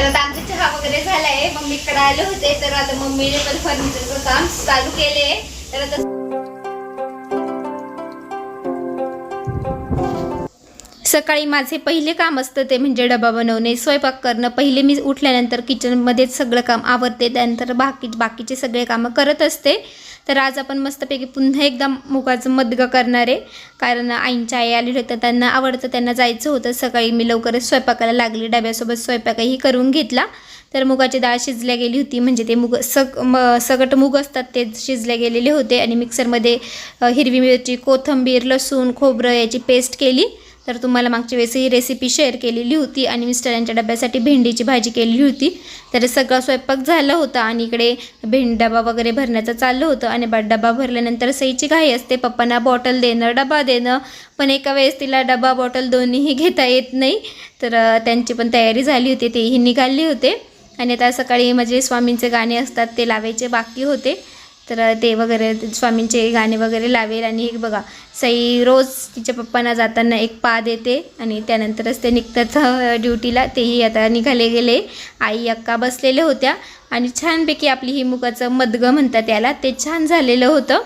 तर आता आमचा चहा वगैरे झालाय. मम्मीकडे आले होते तर आता मम्मीने पण फर्निचरचं काम चालू केले तर आता सकाळी माझे पहिले काम असतं ते म्हणजे डबा बनवणे स्वयंपाक करणं. पहिले मी उठल्यानंतर किचनमध्येच सगळं काम आवरते त्यानंतर बाकी बाकीचे सगळे कामं करत असते. तर आज आपण मस्तपैकी पुन्हा एकदा मुगाचं मदगं करणार आहे. कारण आईंच्या आई आलेले होत्या त्यांना आवडतं त्यांना जायचं होतं. सकाळी मी लवकरच स्वयंपाकाला लागली डब्यासोबत स्वयंपाकही करून घेतला. तर मुगाची डाळ शिजल्या गेली होती म्हणजे ते मुग सग म सगट मुग असतात ते शिजले गेलेले होते. आणि मिक्सरमध्ये हिरवी मिरची कोथिंबीर लसूण खोबरं याची पेस्ट केली. तर तुम्हाला मागच्या वेळेस ही रेसिपी शेअर केलेली होती आणि मिस्टरांच्या डब्यासाठी भेंडीची भाजी केलेली होती. तर सगळा स्वयंपाक झाला होता आणि इकडे भेंड डबा वगैरे भरण्याचं चाललं होतं आणि डबा भरल्यानंतर सईची घाई असते. पप्पांना बॉटल देणं डबा देणं. पण एका वेळेस तिला डबा बॉटल दोन्हीही घेता येत नाही. तर त्यांची पण तयारी झाली होती. तेही निघाले होते. आणि आता सकाळी म्हणजे स्वामींचे गाणे असतात ते लावायचे बाकी होते. तर ते वगैरे स्वामींचे गाणे वगैरे लावेल आणि एक बघा सई रोज तिच्या पप्पांना जाताना एक पा देते आणि त्यानंतरच ते निघतात ड्युटीला. तेही आता निघाले गेले. आई अक्का बसलेल्या होत्या आणि छानपैकी आपली ही मुगाचं मदगं म्हणतात त्याला ते छान झालेलं होतं.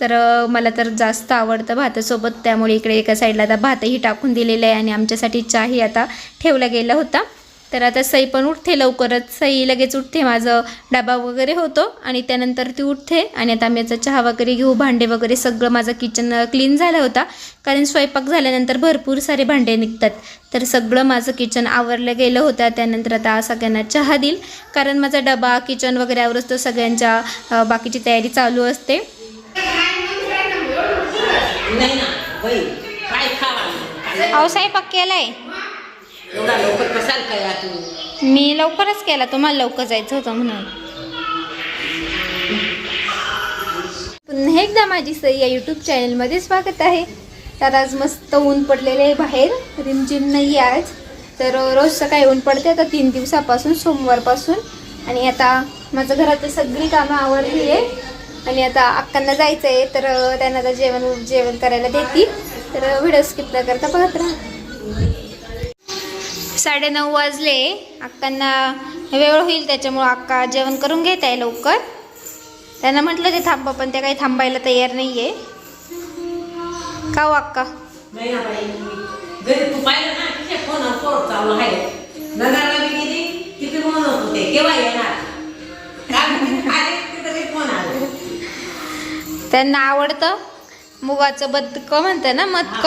तर मला तर जास्त आवडतं भातासोबत. त्यामुळे इकडे एका साईडला आता भातही टाकून दिलेलं आहे आणि आमच्यासाठी चहाही आता ठेवला गेला होता. तर आता सई पण उठते लवकरच. सई लगेच उठते माझं डबा वगैरे होतो आणि त्यानंतर ती उठते आणि आता आम्ही याचा चहा वगैरे घेऊ भांडे वगैरे सगळं माझं किचन क्लीन झालं होता. कारण स्वयंपाक झाल्यानंतर भरपूर सारे भांडे निघतात. तर सगळं माझं किचन आवरलं गेलं होतं. त्यानंतर आता सगळ्यांना चहा देईल. कारण माझा डबा किचन वगैरे आवरच तो सगळ्यांच्या बाकीची तयारी चालू असते. अहो स्वयंपाक केलाय. एवढा लवकर कसाल काय तू मी लवकरच केला तुम्हाला लवकर जायचं होतं म्हणून. पुन्हा एकदा माझी सई या यूट्यूब चॅनलमध्ये स्वागत आहे. तर आज मस्त ऊन पडलेले आहे बाहेर रिमझिम नाही आहे आज. तर रोज सकाळी ऊन पडते आता तीन दिवसापासून सोमवारपासून. आणि आता माझं घरातली सगळी कामं आवडली आहे. आणि आता अक्कांना जायचं आहे तर त्यांना आता जेवण जेवण करायला देतील. तर व्हिडिओ स्किप न करता बघत राहा. साडेनऊ वाजले. अक्कांना वेळ होईल त्याच्यामुळं अक्का जेवण करून घेत आहे लवकर. त्यांना म्हटलं ते थांबा पण त्या काही थांबायला तयार नाही आहे. का अक्का त्यांना आवडतं. मुगाचं बदक म्हणतं ना मदक.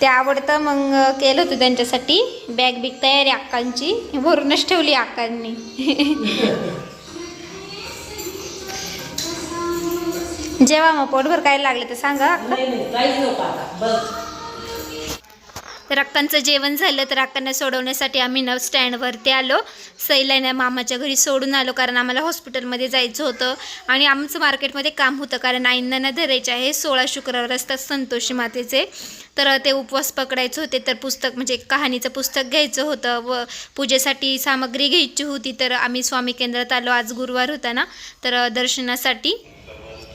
ते आवडतं मग केलं होतं त्यांच्यासाठी. बॅग बिग तयारी अक्कांची. भरूनच ठेवली अक्कांनी. जेव्हा मग पोटभर काय लागले तर सांगा तर अक्कांचं जेवण झालं तर अक्कांना सोडवण्यासाठी आम्ही न स्टँडवरती आलो. सैलाने मामाच्या घरी सोडून आलो कारण आम्हाला हॉस्पिटलमध्ये जायचं होतं आणि आमचं मार्केटमध्ये काम होतं कारण आईंना न धरायचे आहे सोळा शुक्रवार असतात संतोषी मातेचे. तर ते उपवास पकडायचे होते तर पुस्तक म्हणजे कहाणीचं पुस्तक घ्यायचं होतं व पूजेसाठी सामग्री घ्यायची होती तर आम्ही स्वामी केंद्रात आलो आज गुरुवार होता ना तर दर्शनासाठी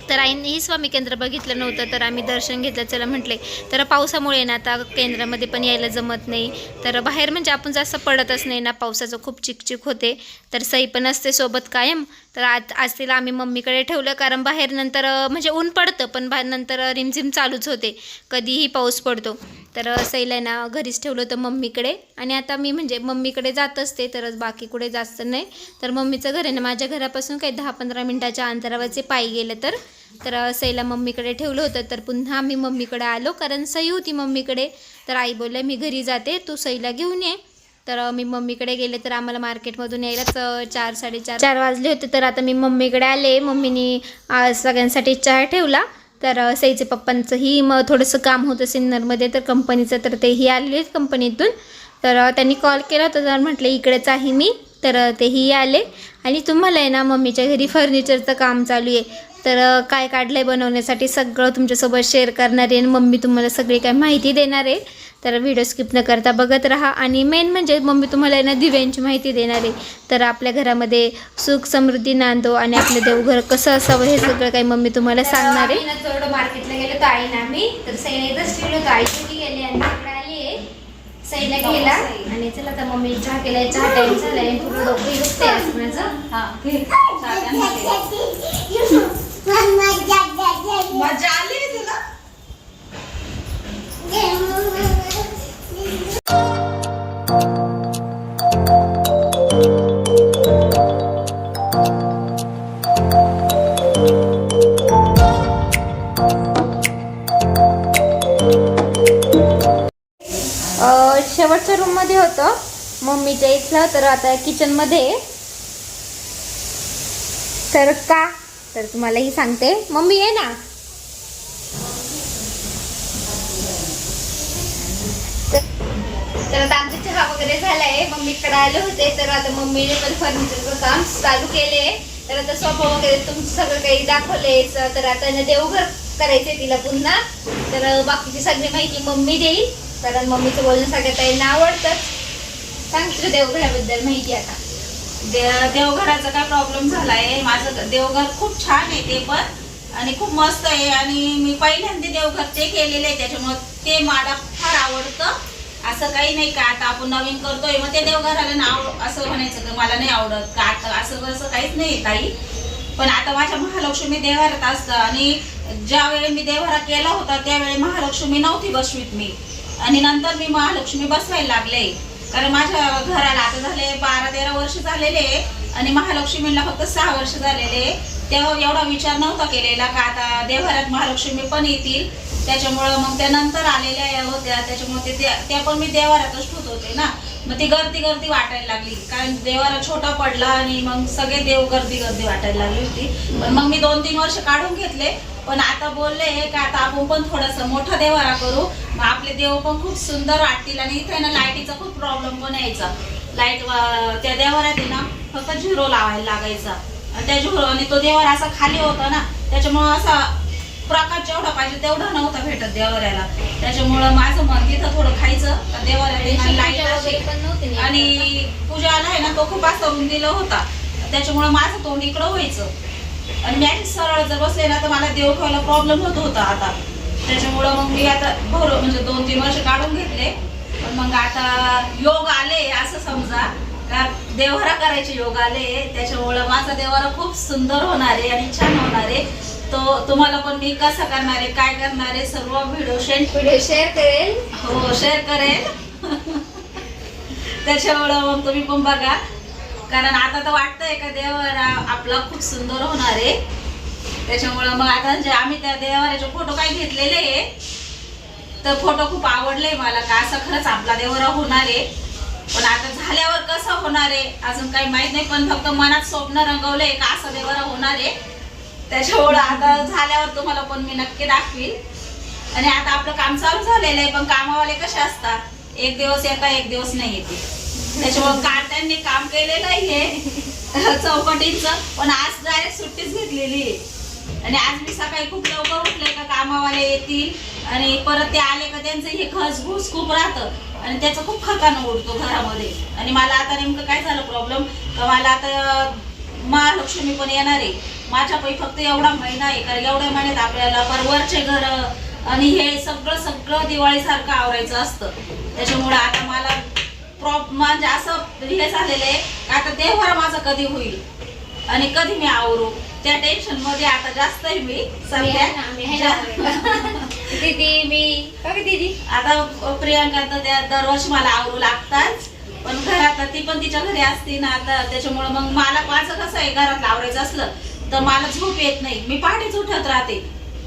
तर आईंनीही स्वामी केंद्र बघितलं नव्हतं तर आम्ही दर्शन घेतलं. चला म्हटले तर पावसामुळे ना आता केंद्रामध्ये पण यायला जमत नाही. तर बाहेर म्हणजे आपण जास्त पडतच नाही ना पावसाचं खूप चिकचिक होते. तर सई पण असते सोबत कायम. तर आज आज तिला आम्ही मम्मीकडे ठेवलं कारण बाहेर नंतर म्हणजे ऊन पडतं पण बाहेर नंतर रिमझिम चालूच होते. कधीही पाऊस पडतो. तर सईला ना घरीच ठेवलं होतं मम्मीकडे. आणि आता मी म्हणजे मम्मीकडे जात असते तरच बाकी कुठे जास्त नाही. तर मम्मीचं घर आहे ना माझ्या घरापासून काही दहा पंधरा मिनटाच्या अंतरावरचे पायी गेलं तर तर सईला मम्मीकडे ठेवलं होतं. तर पुन्हा आम्ही मम्मीकडे आलो कारण सई होती मम्मीकडे. तर आई बोलल्या मी घरी जाते तू सईला घेऊन ये. तर मी मम्मीकडे गेले तर आम्हाला मार्केटमधून यायलाच चार साडेचार चार वाजले होते. तर आता मी मम्मीकडे आले. मम्मीनी आज सगळ्यांसाठी चहा ठेवला. तर सईचे पप्पांचंही मग थोडंसं काम होतं सिन्नरमध्ये तर कंपनीचं तर तेही आलेले कंपनीतून. तर त्यांनी कॉल केला होता. तर म्हटलं इकडेच आहे मी. तर तेही आले. आणि तुम्हाला आहे ना मम्मीच्या घरी फर्निचरचं काम चालू आहे. तर काय काढलं आहे बनवण्यासाठी सगळं तुमच्यासोबत शेअर करणार आहे आणि मम्मी तुम्हाला सगळी काय माहिती देणार आहे. तर व्हिडिओ स्किप न करता बघत राहा आणि मेन म्हणजे मम्मी तुम्हाला आहे ना दिव्यांची माहिती देणार आहे. तर आपल्या घरामध्ये सुख समृद्धी नांदो आणि आपलं देवघर कसं असावं हे सगळं काही मम्मी तुम्हाला सांगणार आहे. थोडं मार्केटला गेलो तर आईनं आम्ही. तर सैने इथंच ठेवलं होतं आई कुठे गेली आणि इकडे आली आहे. गेला आणि चला आता मम्मी चहा केलाय चहा टाइम झालाय पूर्ण डोकं दुखते आज माझं. हा. मजा आली तुला? शेवटच्या रूममध्ये होतं. मम्मीच्या इथलं तर आता किचनमध्ये. तर का? तर तुम्हालाही सांगते. मम्मी ये ना. तर- आता आमचा चहा वगैरे झालाय. मम्मीकडे आले होते तर आता मम्मीने पण फर्निचरचं काम चालू केले. तर आता सोफा वगैरे तुमचं सगळं काही दाखवलंय. तर आता देवघर करायचंय तिला पुन्हा. तर बाकीची सगळी माहिती मम्मी देईल. कारण मम्मीचं बोलणं सगळ्यात ताईंना आवडतं. सांगतो देवघराबद्दल माहिती आता. दे- देवघराचा काय प्रॉब्लेम झालाय? माझं देवघर खूप छान आहे ते पण. आणि खूप मस्त आहे. आणि मी पहिल्यांदा देवघर ते केलेले आहे. त्याच्यामुळे ते मला फार आवडतं. असं काही नाही का आता आपण नवीन करतोय मग ते देवघराला नाव असं म्हणायचं का मला नाही आवडत का? आता असं असं काहीच नाही काही पण आता माझ्या महालक्ष्मी देवारात असतं. आणि ज्यावेळी मी देवारा केला होता त्यावेळी महालक्ष्मी नव्हती बसवीत मी. आणि नंतर मी महालक्ष्मी बसवायला लागले. कारण माझ्या घराला आता झाले बारा तेरा वर्ष झालेले आणि महालक्ष्मीला फक्त सहा वर्ष झालेले. तेव्हा एवढा विचार नव्हता केलेला का आता देवघरात महालक्ष्मी पण येतील. त्याच्यामुळं मग त्या नंतर आलेल्या या होत्या. त्याच्यामुळे ते त्या- पण मी देवारातच ठेवत होते ना. मग ती गर्दी गर्दी वाटायला लागली. कारण देवारा छोटा पडला आणि मग सगळे देव गर्दी गर्दी वाटायला लागली होती. पण मग मी दोन तीन वर्ष काढून घेतले. पण आता बोलले का आता आपण पण थोडस मोठा देवारा करू. मग आपले देव पण खूप सुंदर वाटतील आणि इथे ना लाईटीचा खूप प्रॉब्लेम पण यायचा. लाइट त्या देवारात ना फक्त झिरो लावायला लागायचा. आणि त्या झिरो आणि तो देवारा असा खाली होता ना. त्याच्यामुळं असा प्रकाश जेवढा पाहिजे तेवढा नव्हता भेटत देवाऱ्याला. त्याच्यामुळं माझं मन तिथं थोडं खायचं. देवाऱ्याला. आणि पूजाला आहे ना तो खूप असा रुंदीला होता. त्याच्यामुळे माझं तोंड इकडं व्हायचं. आणि मी अशी सरळ जर बसले ना तर मला देव ठेवायला प्रॉब्लेम होत होता आता. त्याच्यामुळं मग मी आता भर म्हणजे दोन तीन वर्ष काढून घेतले. पण मग आता योग आले असं समजा. का देवहारा करायचे योग आले. त्याच्यामुळं माझा देवारा खूप सुंदर होणार आहे आणि छान तो तुम्हाला पण मी कसं करणार आहे काय करणार आहे सर्व व्हिडिओ शेंट व्हिडिओ शेअर करेल. हो शेअर करेल. त्याच्यामुळं मग तुम्ही पण बघा. कारण आता तर वाटतंय का देवारा आपला खूप सुंदर होणार आहे. त्याच्यामुळं मग आता जे आम्ही त्या देवाऱ्याचे फोटो काय घेतलेले आहे तर फोटो खूप आवडले मला का असं खरंच आपला देवारा होणार आहे. पण आता झाल्यावर कसं होणार आहे अजून काही माहीत नाही पण फक्त मनात स्वप्न रंगवलंय का असं देवारा होणार आहे. त्याच्यामुळं आता झाल्यावर तुम्हाला पण मी नक्की दाखवीन. आणि आता आपलं काम चालू झालेलं आहे पण कामावाले कसे असतात? एक दिवस येता एक दिवस नाही येते. त्याच्यामुळे काल त्यांनी काम केलेलं आहे चौकटीचं पण आज डायरेक्ट सुट्टीच घेतलेली आहे. आणि आज मी सकाळी खूप लवकर उठले का कामावाले येतील आणि परत ते आले का त्यांचं हे घसघूस खूप राहतं. आणि त्याचं खूप खकान उडतो घरामध्ये. आणि मला आता नेमकं काय झालं प्रॉब्लेम का मला आता महालक्ष्मी पण येणार आहे. माझ्यापैकी फक्त एवढा महिना आहे कारण एवढ्या महिन्यात आपल्याला परवरचे घर आणि हे सगळं सगळं दिवाळीसारखं आवरायचं असतं. त्याच्यामुळे आता मला प्रॉप म्हणजे असं हे झालेलं आहे आता देवहार माझा कधी होईल आणि कधी मी आवरू? त्या टेन्शनमध्ये आता जास्त आहे मी सध्या. दीदी मी. दीदी? आता प्रियांका तर त्या दरवर्षी मला आवरू लागतात पण घरात ती पण तिच्या घरी असते ना आता त्याच्यामुळे मग मला माझं कसं आहे घरात आवरायचं असलं तर मला झोप येत नाही. मी पहाटेच उठत राहते.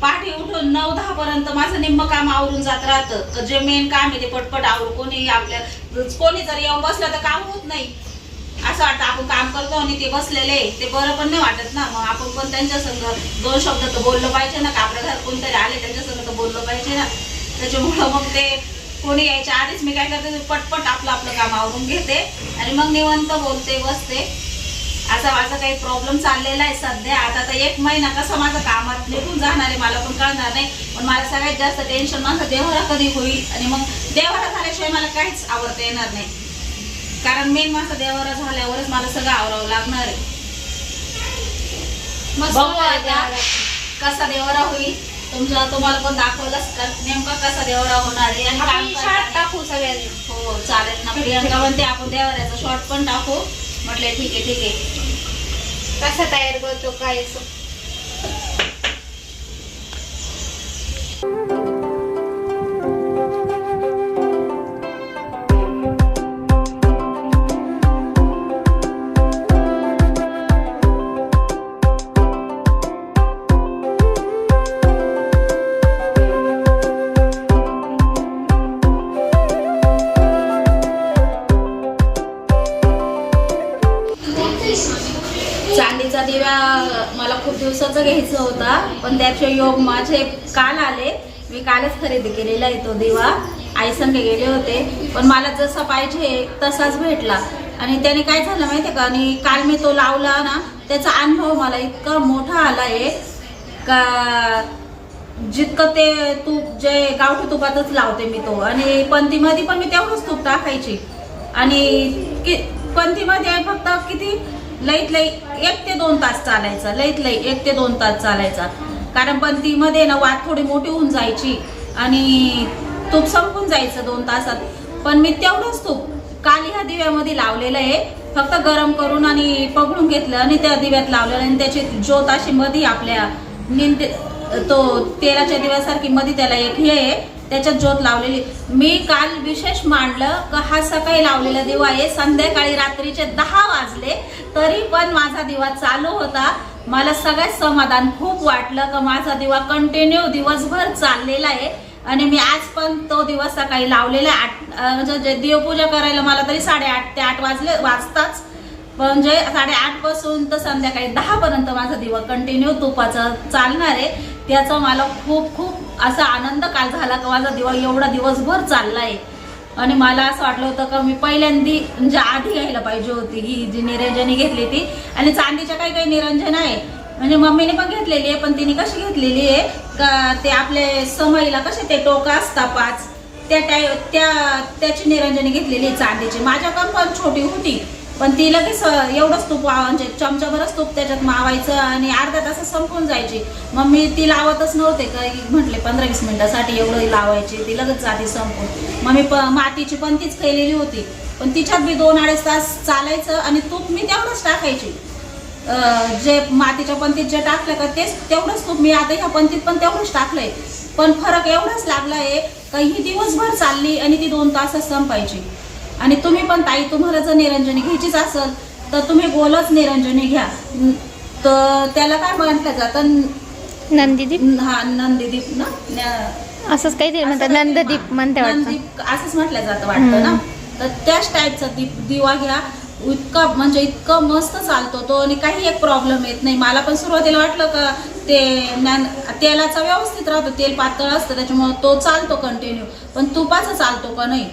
पहाटे उठून नऊ दहा पर्यंत माझं निम्म काम आवरून जात राहतं. जे मेन काम आहे ते पटपट आवरून कोणी आपल्या कोणी जर येऊन बसलं तर काम होत नाही. असं वाटतं आपण काम करतो आणि ते बसलेले ते बरं पण नाही वाटत ना. मग आपण पण त्यांच्या संग दोन शब्द तर बोललं पाहिजे ना. का आपल्या घरात कोणतरी आले त्यांच्या संग तर बोललं पाहिजे ना. त्याच्यामुळं मग ते कोणी यायच्या आधीच मी काय करते पटपट आपलं आपलं काम आवरून घेते. आणि मग निवंत बोलते बसते. असा माझा काही प्रॉब्लेम चाललेला आहे सध्या. आता तर एक महिना कसं माझं कामात निघून जाणार आहे मला पण कळणार नाही. पण मला सगळ्यात जास्त टेन्शन माझं देवारा कधी होईल? आणि मग देवारा झाल्याशिवाय मला काहीच आवडता येणार नाही. कारण मेन माझा देवारा झाल्यावरच मला सगळं आवरावं लागणार आहे. बघू आता. कसा देवारा होईल? तुमचा तुम्हाला पण दाखवलंच का? नेमका कसा देवरा होणार आहे? आणि टाकू सगळ्यांनी. हो चालेल ना. प्रियंका म्हणते आपण देवऱ्याचा शॉर्ट पण टाकू. म्हटलं ठीक आहे ठीक आहे. कसा तयार करतो काय असं. पण योग माझे काल आले. मी कालच खरेदी केलेला आहे तो दिवा. आई संग गेले होते. पण मला जसा पाहिजे तसाच भेटला. आणि त्याने काय झालं माहिती आहे का? आणि काल मी तो लावला ना त्याचा अनुभव मला इतका मोठा आला आहे. का जितकं ते तूप जे गावठी तुपातच लावते मी तो. आणि पंथीमध्ये पण मी तेवढंच तूप टाकायची. आणि कि पंथीमध्ये फक्त किती? लईत लई एक ते दोन तास चालायचा. लईत लई एक ते दोन तास चालायचा. कारण पण तीमध्ये ना वाद थोडी मोठी होऊन जायची आणि तूप संपून जायचं दोन तासात. पण मी तेवढंच तूप काल ह्या दिव्यामध्ये लावलेलं आहे. फक्त गरम करून आणि पकडून घेतलं आणि त्या दिव्यात लावलेलं आणि त्याची ज्योत अशी मध्ये आपल्या निंद तो तेलाच्या दिव्यासारखी मध्ये त्याला एक हे आहे. त्याच्यात ज्योत लावलेली. मी काल विशेष मांडलं का हा सकाळी लावलेला दिवा आहे. संध्याकाळी रात्रीचे दहा वाजले तरी पण माझा दिवा चालू होता. मला सगळ्यात समाधान खूप वाटलं का माझा दिवा कंटिन्यू दिवसभर चाललेला आहे. आणि मी आज पण तो दिवस सकाळी लावलेला आहे. आठ म्हणजे जे देवपूजा करायला मला तरी साडेआठ ते आठ वाजले वाजताच. म्हणजे साडेआठपासून तर संध्याकाळी दहा पर्यंत माझा दिवा कंटिन्यू तुपाचं चालणार आहे. त्याचा मला खूप खूप असा आनंद काल झाला का माझा दिवा एवढा दिवसभर चालला आहे आणि मला असं वाटलं होतं का मी पहिल्यांदी म्हणजे आधी घ्यायला पाहिजे होती ही जी निरंजनी घेतली ती. आणि चांदीच्या काही काही निरंजन आहे. म्हणजे मम्मीने पण घेतलेली आहे पण तिने कशी घेतलेली आहे? का ते आपले समईला कसे ते टोका असतात पाच? त्या टाय त्या त्याची निरंजनी घेतलेली आहे चांदीची. माझ्या पण छोटी होती. पण ती लगेच एवढंच तूप म्हणजे चमच्याभरच तूप त्याच्यात मावायचं आणि अर्धा तासात संपून जायची. मग मी ती लावतच नव्हते काही म्हटले पंधरा वीस मिनिटासाठी एवढं लावायची ती लगेच जाती संपून. मग मी प मातीची पण तीच केलेली होती. पण तिच्यात बी दोन अडीच तास चालायचं आणि तूप मी तेवढंच टाकायची. जे मातीच्या पंतीत जे टाकलं का तेच तेवढंच तूप मी आता ह्या पंतीत पण तेवढंच टाकलंय. पण फरक एवढाच लागला आहे का ही दिवसभर चालली आणि ती दोन तासच संपायची. आणि तुम्ही पण ताई तुम्हाला जर निरंजनी घ्यायचीच असेल तर तुम्ही गोलच निरंजनी घ्या. तर त्याला काय म्हटलं जातं? नंदीदीप? हा नंदीदीप ना? असंच काहीतरी म्हणतात नंददीप म्हणते नंदीप असंच म्हटलं जातं वाटतं ना? तर त्याच टाईपचा दीप दिवा घ्या. इतका म्हणजे इतकं मस्त चालतो तो आणि काही एक प्रॉब्लेम येत नाही. मला पण सुरुवातीला वाटलं का ते ज्ञान तेलाचा व्यवस्थित राहतो तेल पातळ असतं त्याच्यामुळे तो चालतो कंटिन्यू पण तुपाचा चालतो का नाही?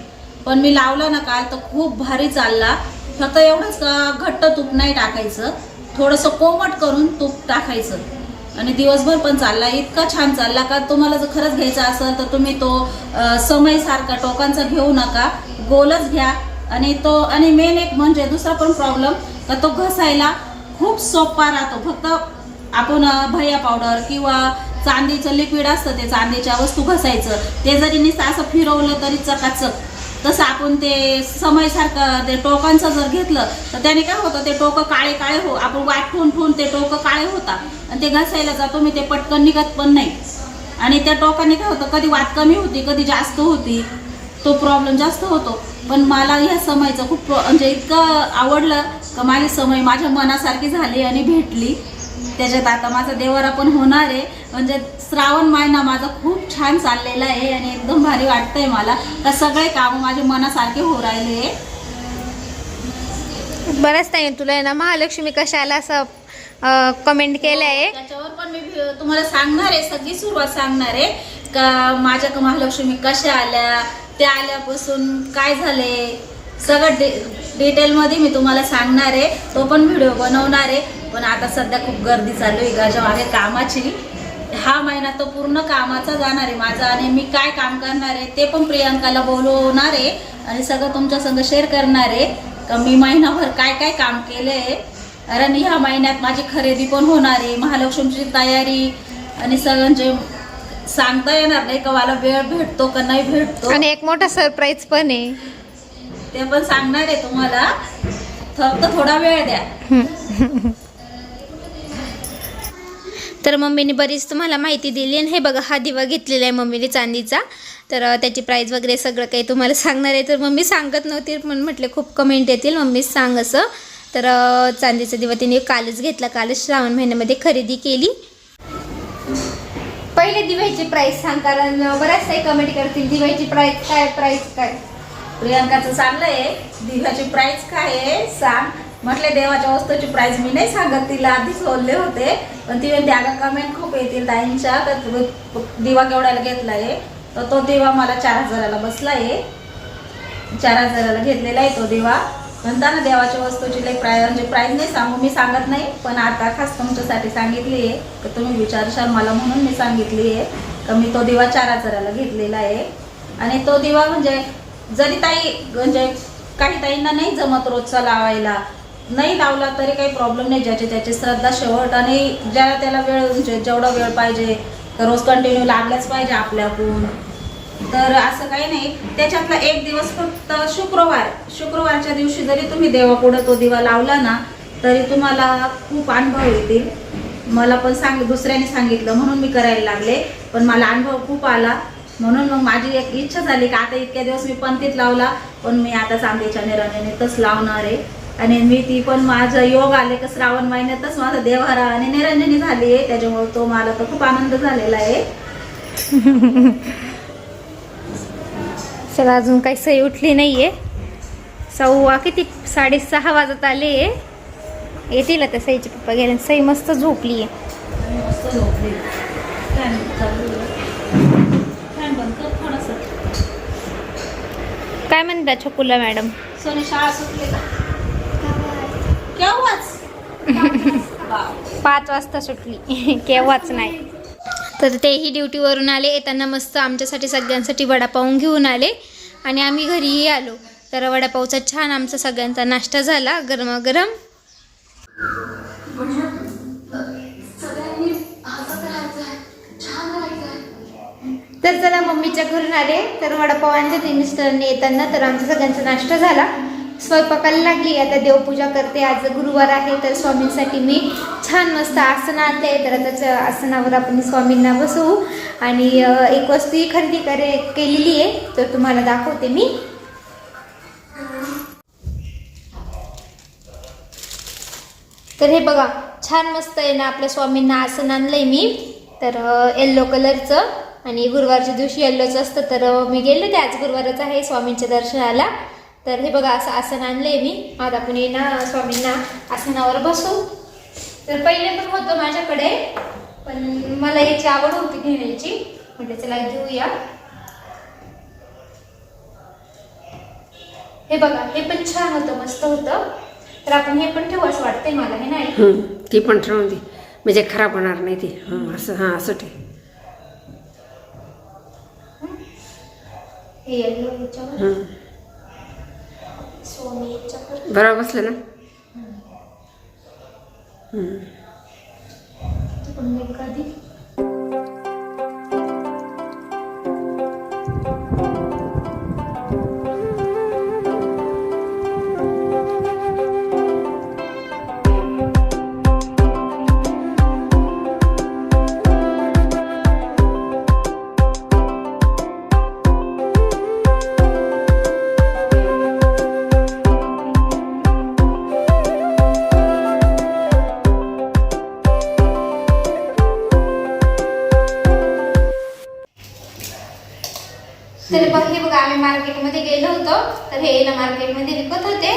पण मी लावला ना काल तर खूप भारी चालला. फक्त एवढंच घट्ट तूप नाही टाकायचं. थोडंसं कोमट करून तूप टाकायचं. आणि दिवसभर पण चालला. इतका छान चालला. का तुम्हाला जर खरंच घ्यायचा असेल तर तुम्ही तो समयसारखा टोकांचा घेऊ नका. गोलच घ्या. आणि तो आणि मेन एक म्हणजे दुसरा पण प्रॉब्लेम का तो घसायला खूप सोपा राहतो. फक्त आपण अं, भैया पावडर किंवा चांदीचं लिक्विड असतं ते चांदीच्या वस्तू घसायचं. ते जरी नुसतं असं फिरवलं तरी चकाचक. तसं आपण ते समयसारखं ते टोकांचं जर घेतलं तर त्याने काय होतं ते टोकं काळे काळे हो आपण वाट ठेवून ठेवून ते टोकं काळे होतात आणि ते घसायला जातो मी ते पटकन निघत पण नाही. आणि त्या टोकाने काय होतं कधी वाट कमी होती कधी जास्त होती तो प्रॉब्लेम जास्त होतो. पण मला ह्या समयचं खूप म्हणजे इतकं आवडलं का माझी समय माझ्या मनासारखी झाली आणि भेटली. त्याच्यात आता माझा देवारा पण होणार आहे. म्हणजे श्रावण महिना माझा खूप छान चाललेला आहे आणि एकदम भारी वाटतंय मला. का सगळे काम माझ्या मनासारखे हो राहिले बरंच नाही तुला आहे ना महालक्ष्मी कशाला असं कमेंट केलं आहे त्याच्यावर पण मी तुम्हाला सांगणार आहे सगळी सुरुवात सांगणार आहे. का माझ्या महालक्ष्मी कशा आल्या त्या आल्यापासून काय झाले सगळं डि डिटेलमध्ये मी तुम्हाला सांगणार आहे. तो पण व्हिडिओ बनवणार आहे. पण आता सध्या खूप गर्दी चालू आहे गाच्या मागे कामाची. हा महिना तो पूर्ण कामाचा जाणार आहे माझा आणि मी काय काम करणार आहे ते पण प्रियांकाला बोलवणार आहे आणि सगळं तुमच्या संग शेअर करणार आहे. का मी महिनाभर काय काय काम केलं आहे कारण ह्या महिन्यात माझी खरेदी पण होणार आहे महालक्ष्मीची तयारी आणि सगळ्यांचे सांगता येणार नाही का मला वेळ भेटतो का नाही भेटतो. आणि एक मोठा सरप्राईज पण आहे. ते पण सांगणार आहे तुम्हाला. फक्त थोडा वेळ द्या. तर मम्मीने बरीच तुम्हाला माहिती दिली आणि हे बघा हा दिवा घेतलेला आहे मम्मीने चांदीचा. तर त्याची प्राईज वगैरे सगळं काही तुम्हाला सांगणार आहे. तर मम्मी सांगत नव्हती पण म्हटले खूप कमेंट येतील. मम्मीच सांग असं. तर चांदीचा दिवा तिने कालच घेतला. कालच श्रावण महिन्यामध्ये खरेदी केली. पहिले दिव्याची प्राईस सांग कारण बऱ्याच काही कमेंट करतील. दिव्याची प्राईस काय प्राईस काय? प्रियांकाचं चाललंय दिव्याची प्राइस काय आहे सांग. म्हटले देवाच्या वस्तूची प्राइस मी नाही सांगत तिला आधीच बोलले होते. पण ती म्हणते अगं कमेंट खूप येतील ताईंच्या. तर दिवा केवढ्याला घेतला आहे तर तो दिवा मला चार हजाराला बसला आहे चार हजाराला घेतलेला आहे तो दिवा. म्हणता ना देवाच्या वस्तूची लई प्राय म्हणजे प्राईज नाही सांगू मी सांगत नाही पण आता खास तुमच्यासाठी सांगितली आहे. तर तुम्ही विचारशाल मला म्हणून मी सांगितली आहे. तर मी तो दिवा चार हजाराला घेतलेला आहे. आणि तो दिवा म्हणजे जरी ताई म्हणजे काही ताईंना नाही जमत रोजचा लावायला नाही लावला तरी काही प्रॉब्लेम नाही ज्याचे त्याचे. श्रद्धा शेवट आणि ज्याला त्याला वेळ म्हणजे जेवढा वेळ पाहिजे तर रोज कंटिन्यू लागलाच पाहिजे आपल्याकडून. तर असं काही नाही. त्याच्यातला एक दिवस फक्त शुक्रवार. शुक्रवारच्या दिवशी जरी तुम्ही देवापुढं तो दिवा लावला ना तरी तुम्हाला खूप अनुभव येतील. मला पण सांग दुसऱ्याने सांगितलं म्हणून मी करायला लागले. पण मला अनुभव खूप आला. म्हणून मग माझी एक इच्छा झाली की आता इतक्या दिवस मी पंथीत लावला. पण मी आता चांदीच्या तस लावणार आहे. आणि मी ती पण माझं योग आले का श्रावण महिन्यातच माझा देवहारा आणि निरंजनी झाली आहे. त्याच्यामुळे तो मला तर खूप आनंद झालेला आहे. चला अजून काही सई उठली नाही आहे सव्वा किती? साडेसहा वाजत आले येतील आता सईचे पप्पा गेले सई मस्त झोपली आहे. काय म्हणता छकुला मॅडम? सोनी शाळा सुटली का. पाच वाजता सुटली. केव्हाच नाही. तर तेही ड्युटीवरून आले. येताना मस्त आमच्यासाठी सगळ्यांसाठी वडापाव घेऊन आले. आणि आम्ही घरीही आलो. तर वडापावचा छान आमचा सगळ्यांचा नाश्ता झाला. गरमागरम. तर चला मम्मीच्या घरून आले. तर वडापाव आणले. ते मिस्टरने येताना. तर आमचा सगळ्यांचा नाश्ता झाला. स्वयंपाकाला लागली. आता देवपूजा करते. आज गुरुवार आहे तर स्वामींसाठी मी छान मस्त आसन आणते तर आता आसनावर आपण स्वामींना बसवू. आणि एक वस्तू खरेदी करे केलेली आहे. तर तुम्हाला दाखवते मी. तर हे बघा छान मस्त आहे ना आपल्या स्वामींना आसन आणलंय मी. तर येल्लो कलरचं आणि गुरुवारच्या दिवशी येल्लोचं असतं. तर मी गेले ते आज गुरुवारच आहे स्वामींच्या दर्शनाला. तर हे बघा असं आसन आणलंय मी. आता आपण ना स्वामींना आसनावर बसू. तर पहिले पण होतं माझ्याकडे पण मला याची आवड होती घेण्याची. म्हटलं चला घेऊया. हे बघा हे पण छान होतं मस्त होतं. तर आपण हे पण ठेवू असं वाटतंय मला हे नाही? ती पण ठेवून दे. म्हणजे खराब होणार नाही ती. असं हां असं ठेव. हे याच्यावर. बरोबर बसलं ना? मी कधी? मार्केटमध्ये गेलो होतो तर हे ना मार्केटमध्ये विकत होते.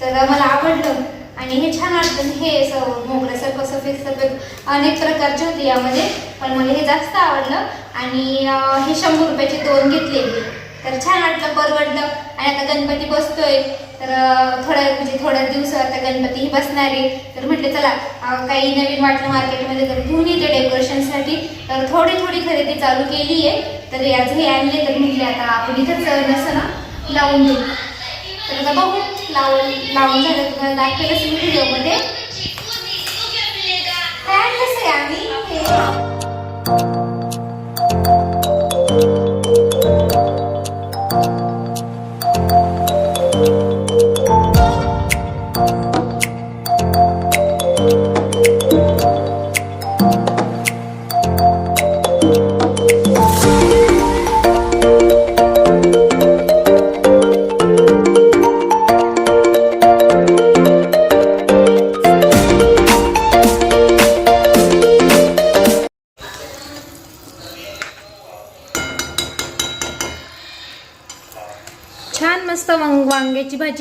तर मला आवडलं आणि हे छान वाटतं हे असं मोगऱ्यासारखं सफेद सफेद अनेक प्रकारचे होते यामध्ये. पण मला हे जास्त आवडलं. आणि हे शंभर रुपयाचे दोन घेतलेले तर छान वाटलं परवडलं. आणि आता गणपती बसतोय. तर थोड्या म्हणजे थोड्या दिवसात आता गणपतीही बसणार आहे. तर म्हटलं चला काही नवीन वाटलं मार्केटमध्ये तर घेऊन येते डेकोरेशनसाठी. तर थोडी थोडी खरेदी चालू केली आहे. तर याच हे आणले तर म्हटले आता आपण इथंच नसं ना लावून देऊ. तर आता बघू लावून लावून झालं तुम्हाला दाखवेलच मी व्हिडिओमध्ये. काय आणलंच आहे आम्ही?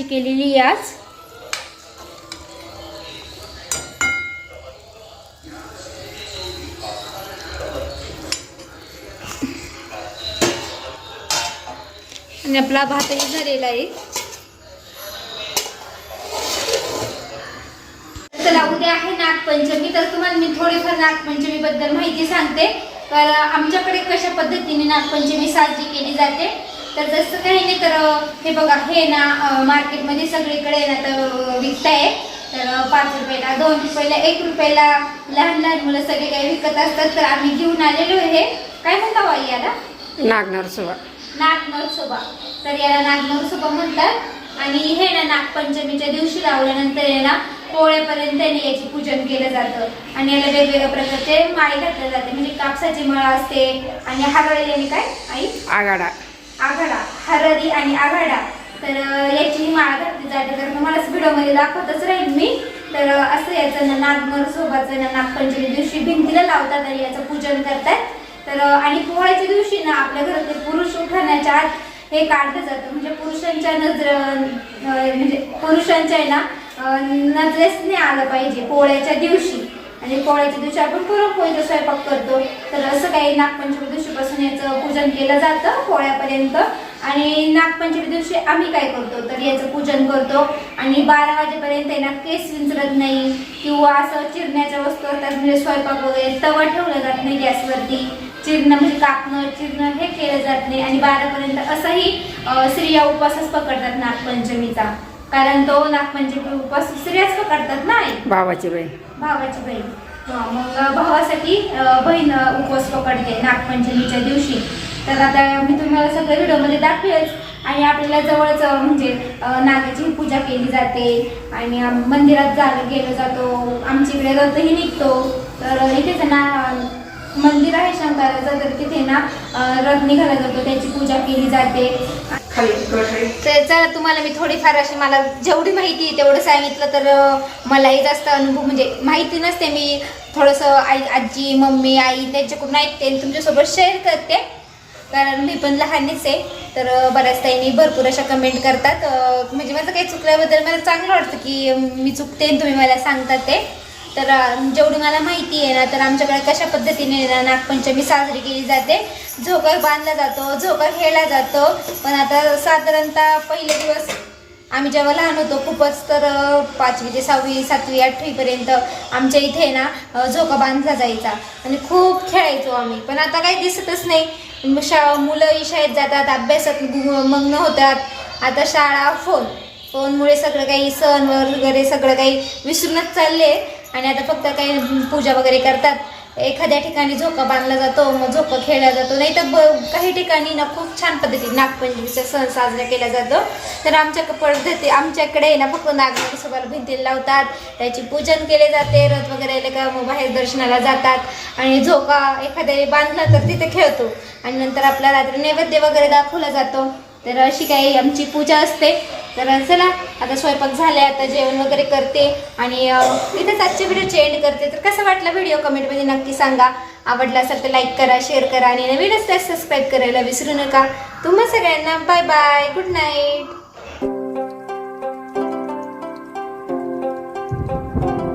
केलेली आज आणि आपला भातही झालेला आहे. चला उद्या आहे नागपंचमी तर तुम्हाला मी थोडीफार नागपंचमी बद्दल माहिती सांगते. तर आमच्याकडे कशा पद्धतीने नागपंचमी साजरी केली जाते तर जसं काही नाही तर हे बघा हे ना मार्केटमध्ये सगळीकडे ना तर विकताय. तर पाच रुपयाला दोन रुपयाला एक रुपयाला लहान लहान मुलं सगळे काही विकत असतात. तर आम्ही घेऊन आलेलो आहे. काय म्हणता बाई याला? नागनार सुवा नाग नरसोबा तर याला नाग नरसोबा म्हणतात. आणि हे ना नागपंचमीच्या दिवशी लावल्यानंतर ना पोळ्यापर्यंत याचे पूजन केलं जातं. आणि याला वेगवेगळ्या प्रकारचे माळी घातले जाते. म्हणजे कापसाची मळ असते. आणि आणि काय आई? आगाडा. आघाडा हररी आणि आघाडा. तर याची माळ घातली जाते. तर तुम्हाला व्हिडिओमध्ये दाखवतच राहील मी. तर असं याचं नागमर नाग ना नागपंचमी दिवशी भिंतीला लावतात आणि याचं पूजन करतात. तर आणि पोळ्याच्या दिवशी ना आपल्या घरातले पुरुष उठवण्याच्या आत हे काढलं जातं. म्हणजे पुरुषांच्या नजर म्हणजे पुरुषांच्या आहे ना नजरेस नाही आलं पाहिजे पोळ्याच्या दिवशी. आणि पोळ्याच्या दिवशी आपण पुरणपोळीचा स्वयंपाक करतो तर असं काही नागपंचमी दिवशीपासून याचं पूजन केलं जातं पोळ्यापर्यंत. आणि नागपंचमी दिवशी आम्ही काय करतो तर याचं पूजन करतो. आणि बारा वाजेपर्यंत आहे ना केस विंचरत नाही किंवा असं चिरण्याच्या वस्तू असतात म्हणजे स्वयंपाक वगैरे तवा ठेवला जात नाही गॅसवरती. चिरणं म्हणजे कापणं चिरणं हे केलं जात नाही. आणि बारापर्यंत असाही स्त्रिया उपवासच पकडतात नागपंचमीचा. कारण तो नागपंचमी उपवास स्त्रियाच पकडतात ना आई? भावाची बहीण. भावाची बहीण. मग भावासाठी बहीण उपवास पकडते नागपंचमीच्या दिवशी. तर आता मी तुम्हाला सगळं व्हिडिओमध्ये दाखवेच आणि आपल्याला जवळच म्हणजे नागाची पूजा केली जाते. आणि मंदिरात जायला गेलो जातो. आमच्या इकडे रथही निघतो. तर इथेच ना मंदिर आहे शंकराचं तर तिथे ना अं, रथ निघाला जातो त्याची पूजा केली जाते. तर चला तुम्हाला मी थोडीफार अशी मला जेवढी माहिती आहे तेवढं सांगितलं तर मलाही जास्त अनुभव म्हणजे माहिती नसते मी. थोडंसं आई आजी मम्मी आई त्यांच्याकडून ऐकते आणि तुमच्यासोबत शेअर करते. कारण मी पण लहानच आहे तर बऱ्याच ताईंनी भरपूर अशा कमेंट करतात. म्हणजे माझं काही चुकल्याबद्दल मला चांगलं वाटतं की मी चुकते आणि तुम्ही मला सांगतात ते. तर जेवढी मला माहिती आहे ना तर आमच्याकडे कशा पद्धतीने ना नागपंचमी साजरी केली जाते? झोका बांधला जातो झोका खेळला जातो. पण आता साधारणतः पहिले दिवस आम्ही जेव्हा लहान होतो खूपच तर पाचवी ते सहावी सातवी आठवीपर्यंत आमच्या इथे ना झोका बांधला जायचा. आणि खूप खेळायचो आम्ही. पण आता काही दिसतच नाही. शा मुलं शाळेत जातात अभ्यासात मग्न होतात. आता शाळा फोन. फोनमुळे सगळं काही सण वगैरे सगळं काही विसरूनच चालले. आणि आता फक्त काही पूजा वगैरे करतात. एखाद्या ठिकाणी झोका बांधला जातो मग झोका खेळला जातो. नाही तर ब काही ठिकाणी ना खूप छान पद्धतीने नागपंचमीचा सण साजरा केला जातो. तर आमच्या पद्धती आमच्याकडे ना फक्त नागनागसोबाला भिंतीला लावतात. त्याची पूजन केले जाते रथ वगैरे आले का मग बाहेर दर्शनाला जातात. आणि झोका एखाद्या बांधला तर तिथे खेळतो. आणि नंतर आपला रात्री नैवेद्य वगैरे दाखवला जातो. तर अशी काही आमची पूजा असते. तर चला आता स्वयंपाक झाले आता जेवण वगैरे करते आणि इथेच आजच्या व्हिडिओ एंड करते. तर कसा वाटला व्हिडिओ कमेंटमध्ये नक्की सांगा. आवडला असेल तर लाईक करा शेअर करा आणि नवीन असल्यास सबस्क्राईब करायला विसरू नका. तुम्हा सगळ्यांना बाय बाय गुड नाईट